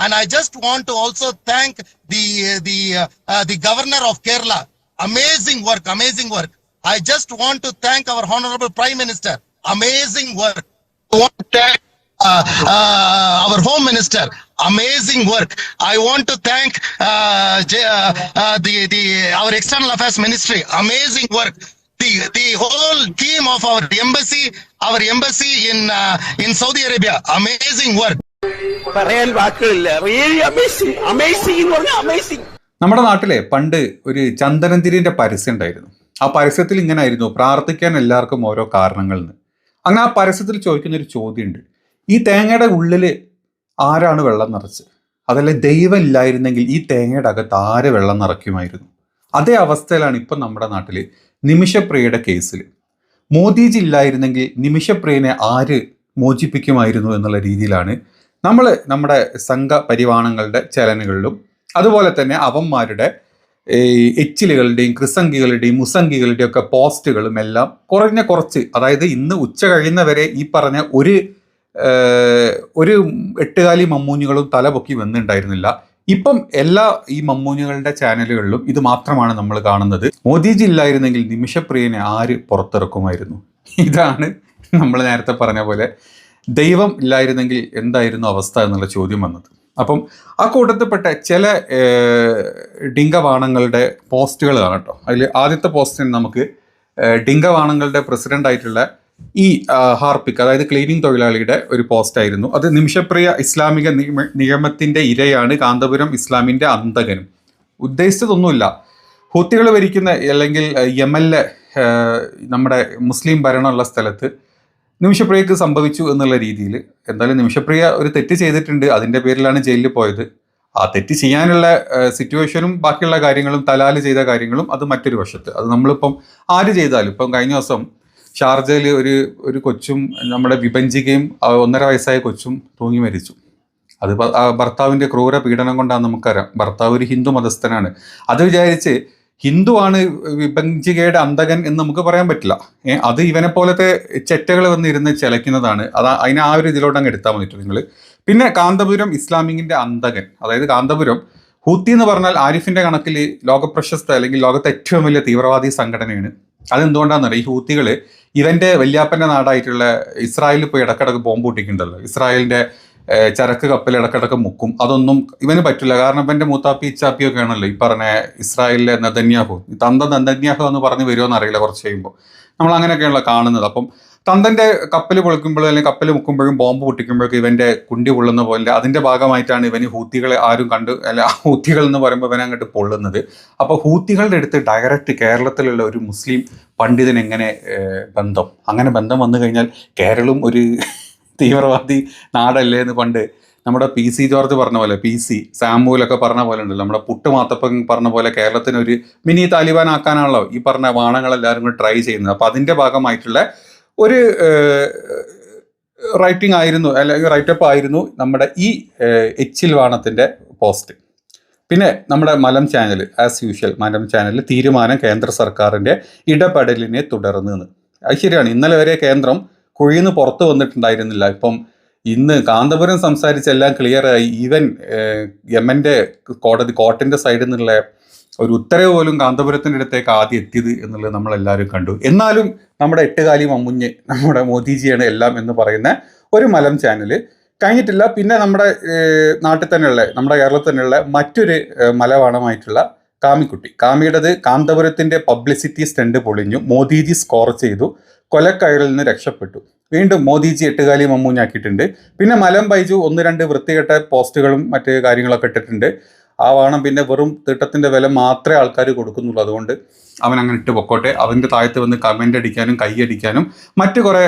And I just want to also thank the the uh, the governor of Kerala. Amazing work, amazing work. I just want to thank our honorable prime minister. Amazing work. I want to thank uh, uh, our home minister. Amazing work. I want to thank uh, uh, uh, the the our external affairs ministry. Amazing work. The the whole team of our embassy, our embassy in uh, in Saudi Arabia. Amazing work. പറയാൻ വാക്കുകളില്ല. Really amazing amazing എന്ന് പറഞ്ഞാൽ amazing നമ്മുടെ നാട്ടിലെ പണ്ട് ഒരു ചന്ദനന്തിരിന്റെ പരസ്യം ഉണ്ടായിരുന്നു. ആ പരസ്യത്തിൽ ഇങ്ങനെ ആയിരുന്നു പ്രാർത്ഥിക്കാൻ എല്ലാവർക്കും ഓരോ കാരണങ്ങൾ നിന്ന് അങ്ങനെ ആ പരസ്യത്തിൽ ചോദിക്കുന്ന ഒരു ചോദ്യമുണ്ട്. ഈ തേങ്ങയുടെ ഉള്ളിൽ ആരാണ് വെള്ളം നിറച്ച്? അതല്ല ദൈവം ഇല്ലായിരുന്നെങ്കിൽ ഈ തേങ്ങയുടെ അകത്ത് ആര് വെള്ളം നിറയ്ക്കുമായിരുന്നു? അതേ അവസ്ഥയിലാണ് ഇപ്പം നമ്മുടെ നാട്ടിൽ നിമിഷപ്രിയയുടെ കേസിൽ മോദിജി ഇല്ലായിരുന്നെങ്കിൽ നിമിഷപ്രിയനെ ആര് മോചിപ്പിക്കുമായിരുന്നു എന്നുള്ള രീതിയിലാണ് നമ്മൾ നമ്മുടെ സംഘ പരിവാണങ്ങളുടെ ചലനുകളിലും അതുപോലെ തന്നെ അവന്മാരുടെ ഈ എച്ചിലുകളുടെയും ക്രിസംഗികളുടെയും മുസംഗികളുടെയും ഒക്കെ പോസ്റ്റുകളും എല്ലാം കുറഞ്ഞ കുറച്ച് അതായത് ഇന്ന് ഉച്ച കഴിയുന്നവരെ ഈ പറഞ്ഞ ഒരു ഒരു എട്ടുകാലി മമ്മൂഞ്ഞുകളും തലപൊക്കി വന്നിട്ടുണ്ടായിരുന്നില്ല. ഇപ്പം എല്ലാ ഈ മമ്മൂഞ്ഞുകളുടെ ചാനലുകളിലും ഇത് മാത്രമാണ് നമ്മൾ കാണുന്നത്. മോദിജി ഇല്ലായിരുന്നെങ്കിൽ നിമിഷപ്രിയനെ ആര് പുറത്തിറക്കുമായിരുന്നു? ഇതാണ് നമ്മൾ നേരത്തെ പറഞ്ഞ പോലെ ദൈവം ഇല്ലായിരുന്നെങ്കിൽ എന്തായിരുന്നു അവസ്ഥ എന്നുള്ള ചോദ്യം വന്നത്. അപ്പം ആ കൂട്ടത്തിൽപ്പെട്ട ചില ഡിങ്കവാണങ്ങളുടെ പോസ്റ്റുകൾ കാണാം കേട്ടോ. അതിൽ ആദ്യത്തെ പോസ്റ്റിന് നമുക്ക് ഡിങ്കവാണങ്ങളുടെ പ്രസിഡന്റ് ആയിട്ടുള്ള ഈ ഹാർപ്പിക് അതായത് ക്ലീനിങ് തൊഴിലാളിയുടെ ഒരു പോസ്റ്റായിരുന്നു. അത് നിമിഷപ്രിയ ഇസ്ലാമിക നിയമ നിയമത്തിന്റെ ഇരയാണ് കാന്തപുരം ഇസ്ലാമിന്റെ അന്തകനും ഉദ്ദേശിച്ചതൊന്നുമില്ല. ഹൂത്തികൾ ഭരിക്കുന്ന അല്ലെങ്കിൽ യമനിലെ നമ്മുടെ മുസ്ലിം ഭരണമുള്ള സ്ഥലത്ത് നിമിഷപ്രിയക്ക് സംഭവിച്ചു എന്നുള്ള രീതിയിൽ. എന്തായാലും നിമിഷപ്രിയ ഒരു തെറ്റ് ചെയ്തിട്ടുണ്ട്. അതിന്റെ പേരിലാണ് ജയിലിൽ പോയത്. ആ തെറ്റ് ചെയ്യാനുള്ള സിറ്റുവേഷനും ബാക്കിയുള്ള കാര്യങ്ങളും തലാൽ ചെയ്ത കാര്യങ്ങളും അത് മറ്റൊരു വശത്ത്. അത് നമ്മളിപ്പം ആര് ചെയ്താലും ഇപ്പം കഴിഞ്ഞ ദിവസം ഷാർജയിൽ ഒരു ഒരു കൊച്ചും നമ്മുടെ വിഭജിക്കുകയും ഒന്നര വയസ്സായ കൊച്ചും തൂങ്ങി മരിച്ചു. അത് ഭർത്താവിന്റെ ക്രൂര പീഡനം കൊണ്ടാണ് നമുക്കറിയാം. ഭർത്താവ് ഒരു ഹിന്ദു മതസ്ഥനാണ്. അത് വിചാരിച്ച് ഹിന്ദുവാണ് വിഭജികയുടെ അന്തകൻ എന്ന് നമുക്ക് പറയാൻ പറ്റില്ല. അത് ഇവനെ പോലത്തെ ചെറ്റകൾ വന്നിരുന്ന് ചിലയ്ക്കുന്നതാണ്. അത് അതിനെ ആ ഒരു ഇതിലോട്ട് അങ്ങ് എടുത്താൽ മതിട്ടു നിങ്ങൾ പിന്നെ കാന്തപുരം ഇസ്ലാമിങ്ങിന്റെ അന്തകൻ അതായത് കാന്തപുരം ഹൂത്തി എന്ന് പറഞ്ഞാൽ ആരിഫിന്റെ കണക്കിൽ ലോകപ്രശസ്ത അല്ലെങ്കിൽ ലോകത്തെ ഏറ്റവും വലിയ തീവ്രവാദി സംഘടനയാണ്. അതെന്തുകൊണ്ടാണെന്നറിയാം? ഈ ഹൂത്തികൾ ഇവന്റെ വല്യാപ്പന്റെ നാടായിട്ടുള്ള ഇസ്രായേലിൽ പോയി ഇടക്കിടക്ക് ബോംബ് പൊട്ടിക്കുന്നുണ്ടല്ലോ. ഇസ്രായേലിന്റെ ഏഹ്, ചരക്ക് കപ്പൽ ഇടക്കിടക്ക് മുക്കും. അതൊന്നും ഇവന് പറ്റില്ല. കാരണം ഇവന്റെ മൂത്താപ്പി ഇച്ചാപ്പി ഒക്കെ ആണല്ലോ. ഈ പറഞ്ഞ ഇസ്രായേലിലെ നദന്യാഹു തന്ത നന്ദന്യാഹു എന്ന് പറഞ്ഞ് വരുമോ അറിയില്ല കുറച്ച് കഴിയുമ്പോൾ നമ്മൾ അങ്ങനെയൊക്കെയാണല്ലോ കാണുന്നത്. അപ്പം തന്തന്റെ കപ്പൽ പൊളിക്കുമ്പോഴും അല്ലെങ്കിൽ കപ്പൽ മുക്കുമ്പോഴും ബോംബ് പൊട്ടിക്കുമ്പോഴൊക്കെ ഇവന്റെ കുണ്ടി പൊള്ളുന്ന പോലെ അതിന്റെ ഭാഗമായിട്ടാണ് ഇവന് ഹൂത്തികളെ ആരും കണ്ട് അല്ല ഹൂത്തികൾ എന്ന് പറയുമ്പോൾ ഇവൻ അങ്ങോട്ട് പൊള്ളുന്നത്. അപ്പോൾ ഹൂത്തികളുടെ അടുത്ത് ഡയറക്റ്റ് കേരളത്തിലുള്ള ഒരു മുസ്ലിം പണ്ഡിതൻ എങ്ങനെ ബന്ധം? അങ്ങനെ ബന്ധം വന്നു കഴിഞ്ഞാൽ കേരളം ഒരു തീവ്രവാദി നാടല്ലേ എന്ന് പണ്ട് നമ്മുടെ പി സി ജോർജ് പറഞ്ഞ പോലെ പി സി സാമുവിലൊക്കെ പറഞ്ഞ പോലെ ഉണ്ടല്ലോ. നമ്മുടെ പുട്ട് മാത്തപ്പൻ പറഞ്ഞ പോലെ കേരളത്തിനൊരു മിനി താലിബാൻ ആക്കാനാണല്ലോ ഈ പറഞ്ഞ വാണങ്ങളെല്ലാവരും കൂടി ട്രൈ ചെയ്യുന്നത്. അപ്പം അതിന്റെ ഭാഗമായിട്ടുള്ള ഒരു റൈറ്റിംഗ് ആയിരുന്നു അല്ലെങ്കിൽ റൈറ്റപ്പ് ആയിരുന്നു നമ്മുടെ ഈ എച്ചിൽ വാണത്തിന്റെ പോസ്റ്റ് പിന്നെ നമ്മുടെ മലം ചാനൽ ആസ് യൂഷ്വൽ മലം ചാനലിൽ തീരുമാനം കേന്ദ്ര സർക്കാരിന്റെ ഇടപെടലിനെ തുടർന്ന്. അത് ശരിയാണ്. ഇന്നലെ വരെ കേന്ദ്രം കുഴിന്ന് പുറത്ത് വന്നിട്ടുണ്ടായിരുന്നില്ല. ഇപ്പം ഇന്ന് കാന്തപുരം സംസാരിച്ചെല്ലാം ക്ലിയറായി ഈവൻ എം എന്റെ കോടതി കോർട്ടിന്റെ സൈഡിൽ നിന്നുള്ള ഒരു ഉത്തരവ് പോലും കാന്തപുരത്തിന്റെ അടുത്തേക്ക് ആദ്യം എത്തിയത് എന്നുള്ളത് നമ്മളെല്ലാവരും കണ്ടു. എന്നാലും നമ്മുടെ എട്ടുകാലി മമ്മുഞ്ഞ് നമ്മുടെ മോദിജിയാണ് എല്ലാം എന്ന് പറയുന്ന ഒരു മലം ചാനൽ കഴിഞ്ഞിട്ടില്ല. പിന്നെ നമ്മുടെ നാട്ടിൽ തന്നെയുള്ള നമ്മുടെ കേരളത്തിൽ തന്നെയുള്ള മറ്റൊരു മലവാണമായിട്ടുള്ള കാമിക്കുട്ടി. കാമിയുടേത് കാന്തപുരത്തിന്റെ പബ്ലിസിറ്റി സ്റ്റണ്ട് പൊളിഞ്ഞു. മോദിജി സ്കോർ ചെയ്തു. കൊലക്കയറിൽ നിന്ന് രക്ഷപ്പെട്ടു. വീണ്ടും മോദിജി എട്ടുകാലി മമ്മൂഞ്ഞാക്കിയിട്ടുണ്ട്. പിന്നെ മലം ബൈജു ഒന്ന് രണ്ട് വൃത്തികെട്ട പോസ്റ്റുകളും മറ്റ് കാര്യങ്ങളൊക്കെ ഇട്ടിട്ടുണ്ട്. ആ വാണം പിന്നെ വെറും തീട്ടത്തിന്റെ വില മാത്രമേ ആൾക്കാർ കൊടുക്കുന്നുള്ളൂ. അതുകൊണ്ട് അവൻ അങ്ങനെ ഇട്ട് പൊക്കോട്ടെ. അവന്റെ താഴത്ത് വന്ന് കമന്റ് അടിക്കാനും കൈയടിക്കാനും മറ്റു കുറെ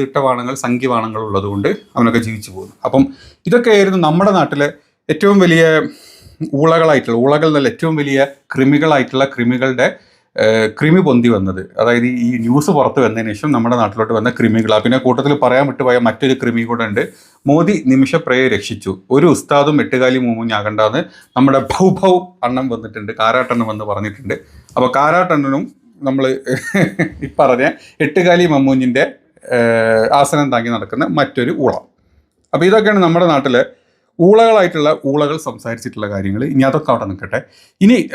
തീട്ടവാണങ്ങൾ സംഖ്യവാണങ്ങൾ ഉള്ളതുകൊണ്ട് അവനൊക്കെ ജീവിച്ചു പോകുന്നു. അപ്പം ഇതൊക്കെയായിരുന്നു നമ്മുടെ നാട്ടിലെ ഏറ്റവും വലിയ ഊളകളായിട്ടുള്ള ഊളകൾ എന്നല്ല ഏറ്റവും വലിയ കൃമികളായിട്ടുള്ള കൃമികളുടെ ക്രിമി പൊന്തി വന്നത്. അതായത് ഈ ന്യൂസ് പുറത്ത് വന്നതിന് ശേഷം നമ്മുടെ നാട്ടിലോട്ട് വന്ന കൃമികളാണ് പിന്നെ കൂട്ടത്തിൽ പറയാൻ വിട്ടുപോയ മറ്റൊരു ക്രിമി കൂടെ ഉണ്ട്. മോദി നിമിഷപ്രയെ രക്ഷിച്ചു. ഒരു ഉസ്താദും എട്ടുകാലി മൂമുഞ്ഞാകണ്ടാന്ന് നമ്മുടെ ഭൗ അണ്ണം വന്നിട്ടുണ്ട് കാരാട്ടണ്ണം എന്ന് പറഞ്ഞിട്ടുണ്ട്. അപ്പോൾ കാരാട്ടണ്ണനും നമ്മൾ ഈ പറഞ്ഞ എട്ടുകാലി മമ്മൂഞ്ഞിന്റെ ആസനം താങ്ങി നടക്കുന്ന മറ്റൊരു ഊളം. അപ്പോൾ ഇതൊക്കെയാണ് നമ്മുടെ നാട്ടിലെ ഊളകളായിട്ടുള്ള ഊളകൾ സംസാരിച്ചിട്ടുള്ള കാര്യങ്ങൾ. ഇനി അതൊക്കെ അവിടെ നിൽക്കട്ടെ. ഇനി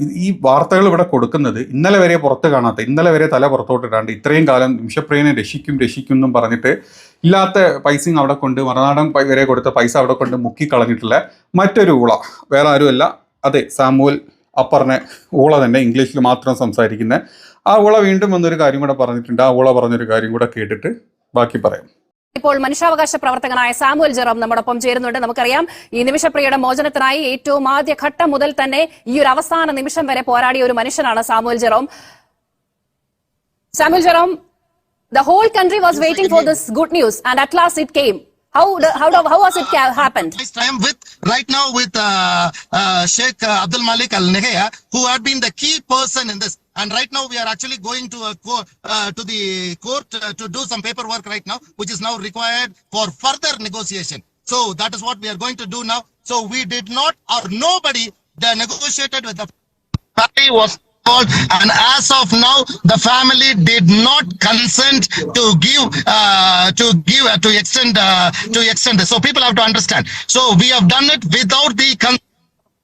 ഈ- വാർത്തകൾ ഇവിടെ കൊടുക്കുന്നത് ഇന്നലെ വരെ പുറത്ത് കാണാത്ത ഇന്നലെ വരെ തല പുറത്തോട്ടിടാണ്ട് ഇത്രയും കാലം നിമിഷപ്രിയനെ രക്ഷിക്കും രക്ഷിക്കും എന്നും പറഞ്ഞിട്ട് ഇല്ലാത്ത പൈസയും അവിടെ കൊണ്ട് മറുനാടൻ വരെ കൊടുത്ത പൈസ അവിടെ കൊണ്ട് മുക്കി കളഞ്ഞിട്ടുള്ള മറ്റൊരു ഊള. വേറെ ആരുമല്ല. അതെ സാമുവൽ അപ്പറിനെ ഊള തന്നെ ഇംഗ്ലീഷിൽ മാത്രം സംസാരിക്കുന്ന. ആ ഊള വീണ്ടും വന്നൊരു കാര്യം കൂടെ പറഞ്ഞിട്ടുണ്ട്. ആ ഊള പറഞ്ഞൊരു കാര്യം കൂടെ കേട്ടിട്ട് ബാക്കി പറയാം. ഇപ്പോൾ മനുഷ്യാവകാശ പ്രവർത്തകനായ സാമുവൽ ജെറോം നമ്മോടൊപ്പം ചേരുന്നുണ്ട് നമുക്കറിയാം ഈ നിമിഷപ്രിയയുടെ മോചനത്തിനായി ഏറ്റവും ആദ്യ ഘട്ടം മുതൽ തന്നെ ഈ ഒരു അവസാന നിമിഷം വരെ പോരാടിയ ഒരു മനുഷ്യനാണ് Samuel Jerome Samuel Jerome the whole country was waiting for this good news and at last it came How how how how was it happened? I am with right now with uh, uh, Sheikh uh, Abdul Malik Al Nahya, who had been the key person in this. And right now we are actually going to a co- uh, to the court uh, to do some paperwork right now, which is now required for further negotiation. So that is what we are going to do now. So we did not, or nobody, uh, negotiated with the family was called and as of now the family did not consent to give uh, to give uh, to extend uh, to extend so people have to understand so we have done it without the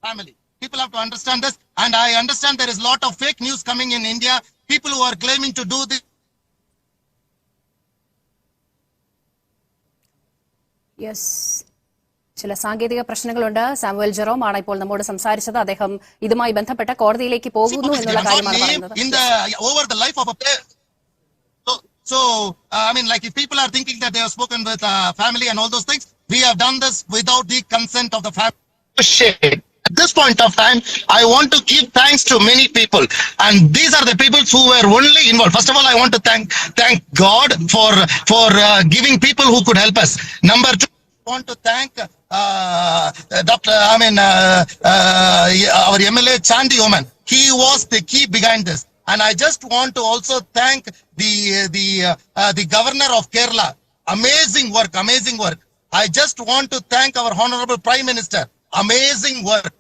family people have to understand this and i understand there is a lot of fake news coming in india people who are claiming to do this yes ചില സാങ്കേതിക പ്രശ്നങ്ങളുണ്ട് Samuel Jerome ആണ് ഇപ്പോൾ നമ്മോട് സംസാരിച്ചത് അദ്ദേഹം ഇതുമായി ബന്ധപ്പെട്ട കോടതിയിലേക്ക് പോകുന്നു എന്നുള്ള cannot കാര്യമാണ് live പറയുന്നത് in the over the life of a player. So, so uh, I mean, like if people are thinking that they have spoken with uh, family and all those things, we have done this without the consent of the family. Shit. At this point of time, I want to give thanks to many people, and these are the people who were only involved. First of all, I want to thank thank God for for uh, giving people who could help us. Number two, I want to thank uh, Dr. I mean uh, uh, our MLA Chandy Oman. He was the key behind this, and I just want to also thank the the uh, uh, the governor of Kerala. Amazing work, amazing work. I just want to thank our honorable prime minister. Amazing work.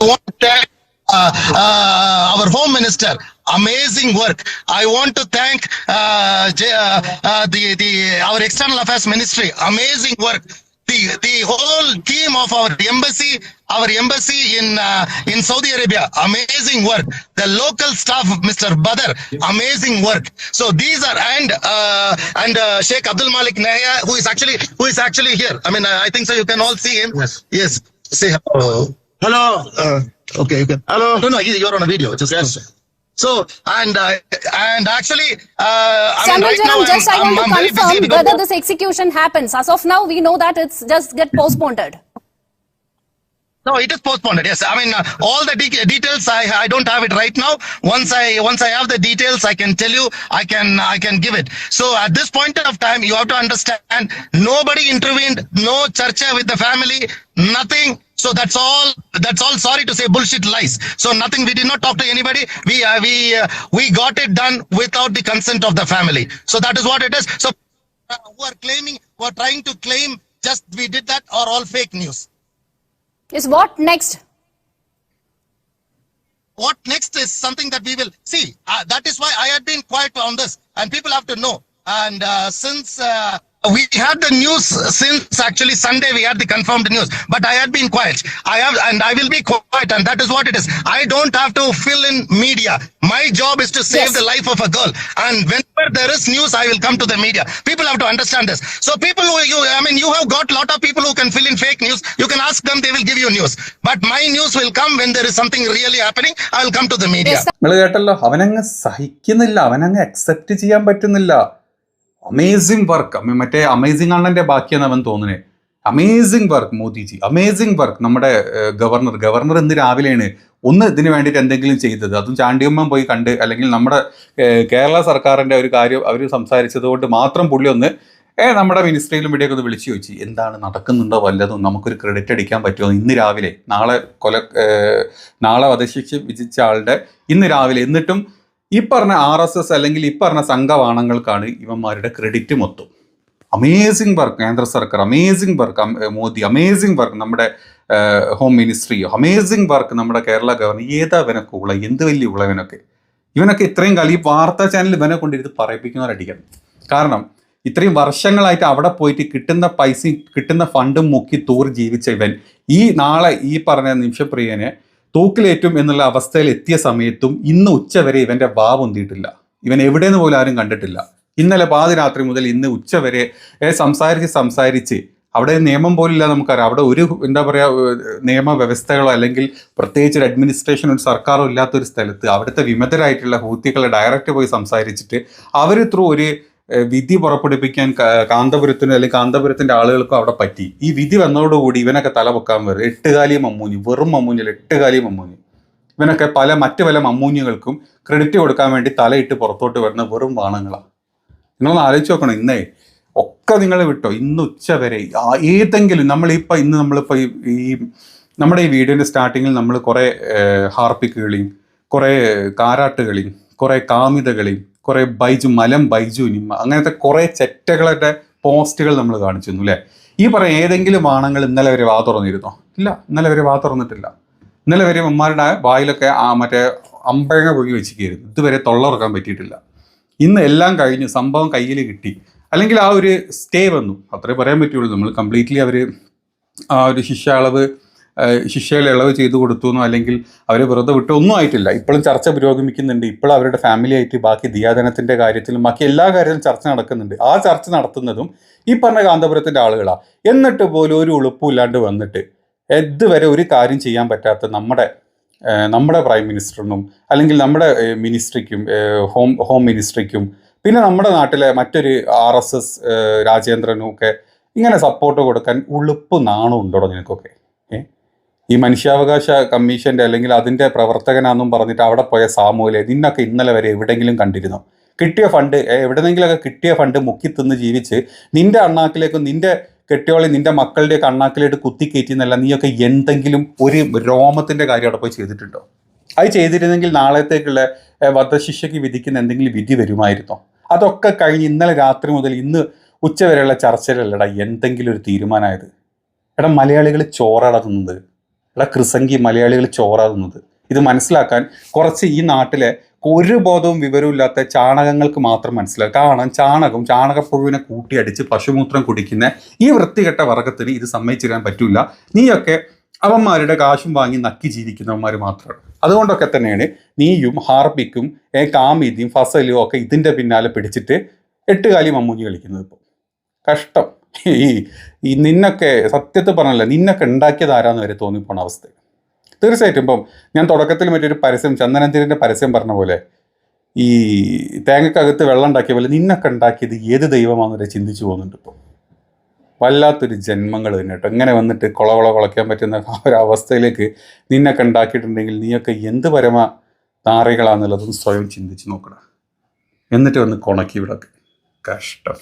I want to thank uh, uh, our home minister. Amazing work. I want to thank uh, uh, uh, the the our external affairs ministry. Amazing work. The the whole team of our embassy our embassy in uh, in saudi arabia. Amazing work. The local staff mr badar amazing work. So these are and uh, and uh, sheikh abdul malik naya who is actually who is actually here. I mean uh, i think so you can all see him. Yes. Yes say hello hello uh, okay you can hello no no you- you're on a video just yes. so and uh, and actually uh, I mean, Samuel right now Jerome, I'm, just I I'm, want I'm to very busy confirm whether this execution happens. As of now, we know that it's just get postponed. No, it is postponed. Yes, I mean uh, all the de- details. I I don't have it right now. Once I once I have the details, I can tell you. I can I can give it. So at this point of time, you have to understand. Nobody intervened. No charcha with the family. Nothing. So that's all. That's all. Sorry to say, bullshit lies. So nothing. We did not talk to anybody. We uh, we uh, we got it done without the consent of the family. So that is what it is. So who are claiming, who are trying to claim, just we did that, are all fake news. Is what next? what next is something that we will see. Uh, that is why I had been quiet on this, and people have to know. And uh, since uh, we had the news since actually Sunday, we had the confirmed news, but I had been quiet. I have, and I will be quiet, and that is what it is. I don't have to fill in media. My job is to save Yes. the life of a girl, and whenever there is news, I will come to the media. People have to understand this. So people who you, I mean, you have got a lot of people who can fill in fake news. You can ask them; they will give you news. But my news will come when there is something really happening. I will come to the media. കേട്ടല്ലോ അവനങ്ങ് സഹിക്കുന്നില്ല അവനങ്ങ് accept ചെയ്യാൻ പറ്റുന്നില്ല amazing work മറ്റേ amazing അണ്ണന്റെ ബാക്കിയാണ് അവൻ തോന്നുന്നത് amazing work Modiji. Amazing work നമ്മുടെ governor. Governor ഇന്ന് രാവിലെയാണ്. ഒന്ന് ഇതിന് വേണ്ടിയിട്ട് എന്തെങ്കിലും ചെയ്തത്. അതും ചാണ്ടിയമ്മൻ പോയി കണ്ട് അല്ലെങ്കിൽ നമ്മുടെ കേരള സർക്കാരിന്റെ ഒരു കാര്യം അവർ സംസാരിച്ചത് കൊണ്ട് മാത്രം പുള്ളി ഒന്ന് ഏ നമ്മുടെ മിനിസ്ട്രിയിലും ഇവിടെയൊക്കെ ഒന്ന് വിളിച്ചു ചോദിച്ചു. എന്താണ് നടക്കുന്നുണ്ടോ വല്ലതും? നമുക്കൊരു ക്രെഡിറ്റ് അടിക്കാൻ പറ്റുമോ? ഇന്ന് രാവിലെ നാളെ കൊല നാളെ വധശിക്ഷ വിധിച്ച ആളുടെ ഇന്ന് രാവിലെ. എന്നിട്ടും ഈ പറഞ്ഞ ആർ എസ് എസ് അല്ലെങ്കിൽ ഈ പറഞ്ഞ സംഘവാണങ്ങൾക്കാണ് ഇവന്മാരുടെ ക്രെഡിറ്റ് മൊത്തം. അമേസിംഗ് വർക്ക് കേന്ദ്ര സർക്കാർ amazing work Modi amazing work നമ്മുടെ ഹോം മിനിസ്ട്രി അമേസിംഗ് വർക്ക് നമ്മുടെ കേരള ഗവർണർ ഏതാ ഇവനൊക്കെ ഉള്ള എന്ത് വലിയ ഉള്ളവനൊക്കെ. ഇവനൊക്കെ ഇത്രയും കാലം ഈ വാർത്താ ചാനൽ ഇവനെ കൊണ്ട് ഇത് പറയിപ്പിക്കുന്നവരടിക്കണം. കാരണം ഇത്രയും വർഷങ്ങളായിട്ട് അവിടെ പോയിട്ട് കിട്ടുന്ന പൈസയും കിട്ടുന്ന ഫണ്ടും മുക്കി തോറി ജീവിച്ച ഇവൻ. ഈ നാളെ ഈ പറഞ്ഞ നിമിഷപ്രിയനെ തൂക്കിലേറ്റും എന്നുള്ള അവസ്ഥയിൽ എത്തിയ സമയത്തും ഇന്ന് ഉച്ചവരെ ഇവന്റെ വാവൊന്തിയിട്ടില്ല ഇവൻ എവിടെയെന്ന് പോലും ആരും കണ്ടിട്ടില്ല. ഇന്നലെ പാതിരാത്രി മുതൽ ഇന്ന് ഉച്ചവരെ വരെ സംസാരിച്ച് സംസാരിച്ച് അവിടെ നിയമം പോലില്ല നമുക്കറിയാം. അവിടെ ഒരു എന്താ പറയുക നിയമവ്യവസ്ഥകളോ അല്ലെങ്കിൽ പ്രത്യേകിച്ച് ഒരു അഡ്മിനിസ്ട്രേഷൻ ഒരു സർക്കാരോ ഇല്ലാത്തൊരു സ്ഥലത്ത് അവിടുത്തെ വിമതരായിട്ടുള്ള ഹൂത്തികളെ ഡയറക്റ്റ് പോയി സംസാരിച്ചിട്ട് അവർ ത്രൂ ഒരു വിധി പുറപ്പെടുപ്പിക്കാൻ കാന്തപുരത്തിനും അല്ലെങ്കിൽ കാന്തപുരത്തിന്റെ ആളുകൾക്കും അവിടെ പറ്റി. ഈ വിധി വന്നതോടുകൂടി ഇവനൊക്കെ തല പൊക്കാൻ വരും എട്ടുകാലി മമ്മൂഞ്ഞി വെറും മമ്മൂഞ്ഞിൽ എട്ടുകാലി മമ്മൂഞ്ഞി ഇവനൊക്കെ പല മറ്റു പല മമ്മൂഞ്ഞുകൾക്കും ക്രെഡിറ്റ് കൊടുക്കാൻ വേണ്ടി തലയിട്ട് പുറത്തോട്ട് വരുന്ന വെറും വാണങ്ങളാണ് നിങ്ങളൊന്ന് ആലോചിച്ച് നോക്കണം ഇന്നേ ഒക്കെ നിങ്ങൾ വിട്ടോ? ഇന്ന് ഉച്ച വരെ ഏതെങ്കിലും നമ്മളിപ്പോൾ ഇന്ന് നമ്മളിപ്പോൾ ഈ നമ്മുടെ ഈ വീഡിയോന്റെ സ്റ്റാർട്ടിങ്ങിൽ നമ്മൾ കുറേ ഹാർപ്പിക് കളിയും കുറേ കാരാട്ട് കളിയും കുറേ കാമിത കളിയും കുറേ ബൈജു മലം ബൈജു നിമ്മ അങ്ങനത്തെ കുറേ ചെറ്റകളുടെ പോസ്റ്റുകൾ നമ്മൾ കാണിച്ചു അല്ലേ ഈ പറയുന്ന ഏതെങ്കിലും ആണുങ്ങൾ ഇന്നലെ വരെ വാ തുറന്നിരുന്നോ? ഇല്ല ഇന്നലെ വരെ വാ തുറന്നിട്ടില്ല. ഇന്നലെ വരെ അമ്മമാരുടെ വായിലൊക്കെ ആ മറ്റേ അമ്പഴങ്ങ പൊഴി വെച്ചിരിക്കുന്നു ഇതുവരെ തൊള്ളറക്കാൻ പറ്റിയിട്ടില്ല. ഇന്ന് എല്ലാം കഴിഞ്ഞു സംഭവം കയ്യിൽ കിട്ടി. അല്ലെങ്കിൽ ആ ഒരു സ്റ്റേ വന്നു. അത്രേ പറയാൻ പറ്റുള്ളൂ. നമ്മൾ കംപ്ലീറ്റ്ലി അവർ ആ ഒരു ശിക്ഷ അളവ് ശിക്ഷയിൽ ഇളവ് ചെയ്തു കൊടുത്തു എന്നോ അല്ലെങ്കിൽ അവരെ വെറുതെ വിട്ടു ഒന്നും ആയിട്ടില്ല. ഇപ്പോഴും ചർച്ച പുരോഗമിക്കുന്നുണ്ട്. ഇപ്പോഴും അവരുടെ ഫാമിലി ആയിട്ട് ബാക്കി ദിയാദനത്തിന്റെ കാര്യത്തിലും ബാക്കി എല്ലാ കാര്യത്തിലും ചർച്ച നടക്കുന്നുണ്ട്. ആ ചർച്ച നടത്തുന്നതും ഈ പറഞ്ഞ കാന്തപുരത്തിന്റെ ആളുകളാണ് എന്നിട്ട് പോലും ഒരു ഉളുപ്പുമില്ലാണ്ട് വന്നിട്ട് ഇതുവരെ ഒരു കാര്യം ചെയ്യാൻ പറ്റാത്ത നമ്മുടെ നമ്മുടെ പ്രൈം മിനിസ്റ്ററിനും അല്ലെങ്കിൽ നമ്മുടെ മിനിസ്ട്രിക്കും ഹോം ഹോം മിനിസ്ട്രിക്കും പിന്നെ നമ്മുടെ നാട്ടിലെ മറ്റൊരു ആർ എസ് എസ് രാജേന്ദ്രനും ഒക്കെ ഇങ്ങനെ സപ്പോർട്ട് കൊടുക്കാൻ ഉളുപ്പ് നാണം ഉണ്ടോ നിനക്കൊക്കെ? ഈ മനുഷ്യാവകാശ കമ്മീഷന്റെ അല്ലെങ്കിൽ അതിന്റെ പ്രവർത്തകനാന്നും പറഞ്ഞിട്ട് അവിടെ പോയ സാമൂലെ നിന്നൊക്കെ ഇന്നലെ വരെ എവിടെയെങ്കിലും കണ്ടിരുന്നു? കിട്ടിയ ഫണ്ട് എവിടെന്നെങ്കിലൊക്കെ കിട്ടിയ ഫണ്ട് മുക്കി തിന്ന് ജീവിച്ച് നിന്റെ അണ്ണാക്കിലേക്കും നിന്റെ കെട്ടിയോളി നിന്റെ മക്കളുടെയൊക്കെ അണ്ണാക്കിലേക്ക് കുത്തിക്കയറ്റി എന്നല്ല നീയൊക്കെ എന്തെങ്കിലും ഒരു രോമത്തിന്റെ കാര്യം അവിടെ പോയി ചെയ്തിട്ടുണ്ടോ? അത് ചെയ്തിരുന്നെങ്കിൽ നാളത്തേക്കുള്ള വധശിക്ഷയ്ക്ക് വിധിക്കുന്ന എന്തെങ്കിലും വിധി വരുമായിരുന്നോ? അതൊക്കെ കഴിഞ്ഞ് ഇന്നലെ രാത്രി മുതൽ ഇന്ന് ഉച്ചവരെയുള്ള ചർച്ചയിലല്ലടാ എന്തെങ്കിലും ഒരു തീരുമാനമായത്. എടാ മലയാളികൾ ചോറാടാ എടാ കൃസംഗി മലയാളികൾ ചോറാകുന്നത്. ഇത് മനസ്സിലാക്കാൻ കുറച്ച് ഈ നാട്ടിലെ ഒരു ബോധവും വിവരവും ഇല്ലാത്ത ചാണകങ്ങൾക്ക് മാത്രം മനസ്സിലാക്കുക കാരണം ചാണകം ചാണകപ്പുഴുവിനെ കൂട്ടിയടിച്ച് പശുമൂത്രം കുടിക്കുന്ന ഈ വൃത്തികെട്ട വർഗത്തിന് ഇത് സമ്മതിച്ചിരാൻ പറ്റില്ല നീയൊക്കെ അവന്മാരുടെ കാശും വാങ്ങി നക്കി ജീവിക്കുന്നവന്മാർ മാത്രമാണ്. അതുകൊണ്ടൊക്കെ തന്നെയാണ് നീയും ഹാർബിക്കും ഏ, കാമിതിയും ഫസലും ഒക്കെ ഇതിന്റെ പിന്നാലെ പിടിച്ചിട്ട് എട്ടുകാലി മമ്മൂഞ്ഞി കളിക്കുന്നത് ഇപ്പോൾ കഷ്ടം. ഈ ഈ നിന്നൊക്കെ സത്യത്തിൽ പറഞ്ഞല്ല നിന്നൊക്കെ ഉണ്ടാക്കിയത് ആരാന്ന് വരെ തോന്നിപ്പോണ അവസ്ഥ. തീർച്ചയായിട്ടും ഇപ്പം ഞാൻ തുടക്കത്തിൽ മറ്റൊരു പരസ്യം ചന്ദനന്തിരിന്റെ പരസ്യം പറഞ്ഞ പോലെ ഈ തേങ്ങക്കകത്ത് വെള്ളം ഉണ്ടാക്കിയ പോലെ നിന്നൊക്കെ ഉണ്ടാക്കിയത് ഏത് ദൈവമാണെന്ന് വരെ ചിന്തിച്ചു പോകുന്നുണ്ട് ഇപ്പം. വല്ലാത്തൊരു ജന്മങ്ങൾ തന്നെ കേട്ടോ. ഇങ്ങനെ വന്നിട്ട് കുളവള കുളയ്ക്കാൻ പറ്റുന്ന ആ ഒരു അവസ്ഥയിലേക്ക് നിന്നൊക്കെ ഉണ്ടാക്കിയിട്ടുണ്ടെങ്കിൽ നീയൊക്കെ എന്ത് പരമ നാറികളാന്നുള്ളതും സ്വയം ചിന്തിച്ച് നോക്കണം. എന്നിട്ട് വന്ന് കുണക്കി വിടക്ക്. കഷ്ടം.